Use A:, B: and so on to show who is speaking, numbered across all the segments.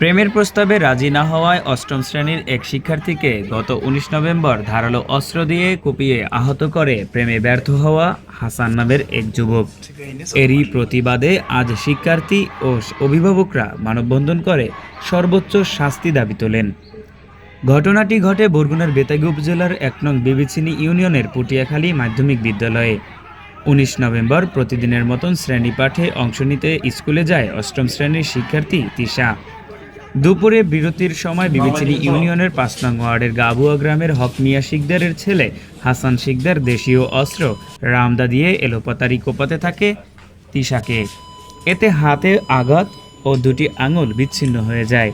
A: প্রেমের প্রস্তাবে রাজি না হওয়ায় অষ্টম শ্রেণির এক শিক্ষার্থীকে গত উনিশ নভেম্বর ধারালো অস্ত্র দিয়ে কুপিয়ে আহত করে প্রেমে ব্যর্থ হওয়া হাসান নামের এক যুবক। এরই প্রতিবাদে আজ শিক্ষার্থী ও অভিভাবকরা মানববন্ধন করে সর্বোচ্চ শাস্তি দাবি তোলেন। ঘটনাটি ঘটে বরগুনার বেতাগী উপজেলার এক নং বিবিচিনি ইউনিয়নের পুটিয়াখালী মাধ্যমিক বিদ্যালয়ে। উনিশ নভেম্বর প্রতিদিনের মতন শ্রেণি পাঠে অংশ নিতে স্কুলে যায় অষ্টম শ্রেণির শিক্ষার্থী তিশা। দুপুরে বিরতির সময় বিবিচিনি ইউনিয়নের পাঁচ নং ওয়ার্ডের গাবুয়া গ্রামের হক মিয়া শিকদারের ছেলে হাসান শিকদার দেশীয় অস্ত্র রামদা দিয়ে এলোপাতারি কোপাতে থাকে তিশাকে। এতে হাতে আঘাত ও দুটি আঙুল বিচ্ছিন্ন হয়ে যায়।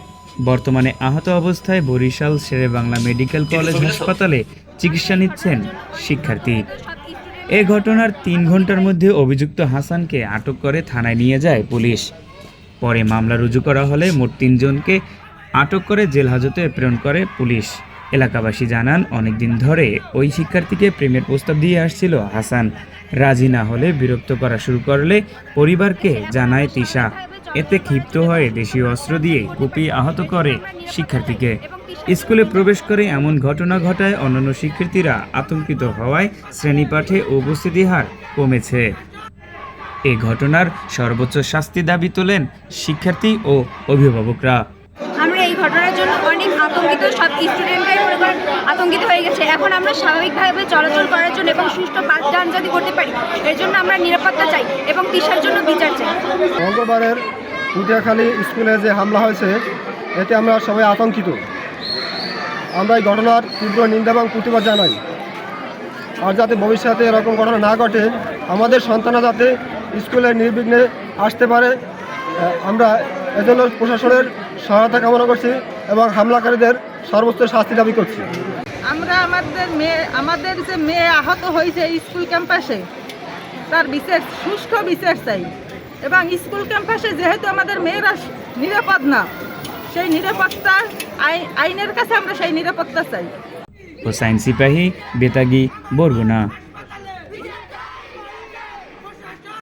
A: বর্তমানে আহত অবস্থায় বরিশাল শেরে বাংলা মেডিকেল কলেজ হাসপাতালে চিকিৎসা নিচ্ছেন শিক্ষার্থী। এ ঘটনার তিন ঘণ্টার মধ্যে অভিযুক্ত হাসানকে আটক করে থানায় নিয়ে যায় পুলিশ। পরে মামলা রুজু করা হলে মোট তিনজনকে আটক করে জেল হাজতে প্রেরণ করে পুলিশ। এলাকাবাসী জানান, অনেকদিন ধরে ওই শিক্ষার্থীকে প্রেমের প্রস্তাব দিয়ে আসছিল হাসান। রাজি না হলে বিরক্ত করা শুরু করলে পরিবারকে জানায় তিশা। এতে ক্ষিপ্ত হয়ে দেশীয় অস্ত্র দিয়ে কুপিয়ে আহত করে শিক্ষার্থীকে। স্কুলে প্রবেশ করে এমন ঘটনা ঘটায় অন্যান্য শিক্ষার্থীরা আতঙ্কিত হওয়ায় শ্রেণীপাঠে উপস্থিতি হার কমেছে। এ ঘটনার সর্বোচ্চ শাস্তি দাবি তোলেন শিক্ষার্থী ও অভিভাবকরা।
B: আমরা এই ঘটনার জন্য অনেক আতঙ্কিত সব স্টুডেন্টরাই মনে করেন আতঙ্কিত হয়ে গেছে। এখন আমরা স্বাভাবিকভাবে চলাচল করার জন্য এবং সুষ্ঠু পাঠ যান যদি করতে পারি। এর জন্য আমরা নিরাপত্তা চাই এবং তিসার জন্য বিচার চাই।
C: মঙ্গলবারের পুটিয়াখালী স্কুলে যে হামলা হয়েছে এতে আমরা সবাই আতঙ্কিত। আমরা এই ঘটনার তীব্র নিন্দা এবং প্রতিবাদ জানাই। আর যাতে ভবিষ্যতে এরকম ঘটনা না ঘটে আমাদের সন্তানরা যাতে স্কুলে নির্বিঘ্নে আসতে পারে। আমরা এজন্য প্রশাসনের সহায়তা কামনা করছি এবং হামলাকারীদের সর্বোচ্চ শাস্তি দাবি করছি।
D: আমরা আমাদের মেয়ে আমাদের যে মেয়ে আহত হয়েছে স্কুল ক্যাম্পাসে তার বিশেষ সুষ্ঠু বিচার চাই। এবং স্কুল ক্যাম্পাসে যেহেতু আমাদের মেয়েরা নিরাপদ না সেই নিরাপত্তা আই- আইনের কাছে আমরা সেই নিরাপত্তা চাই।
A: হোসাইন সিপাহী বেতাগী বরগুনা।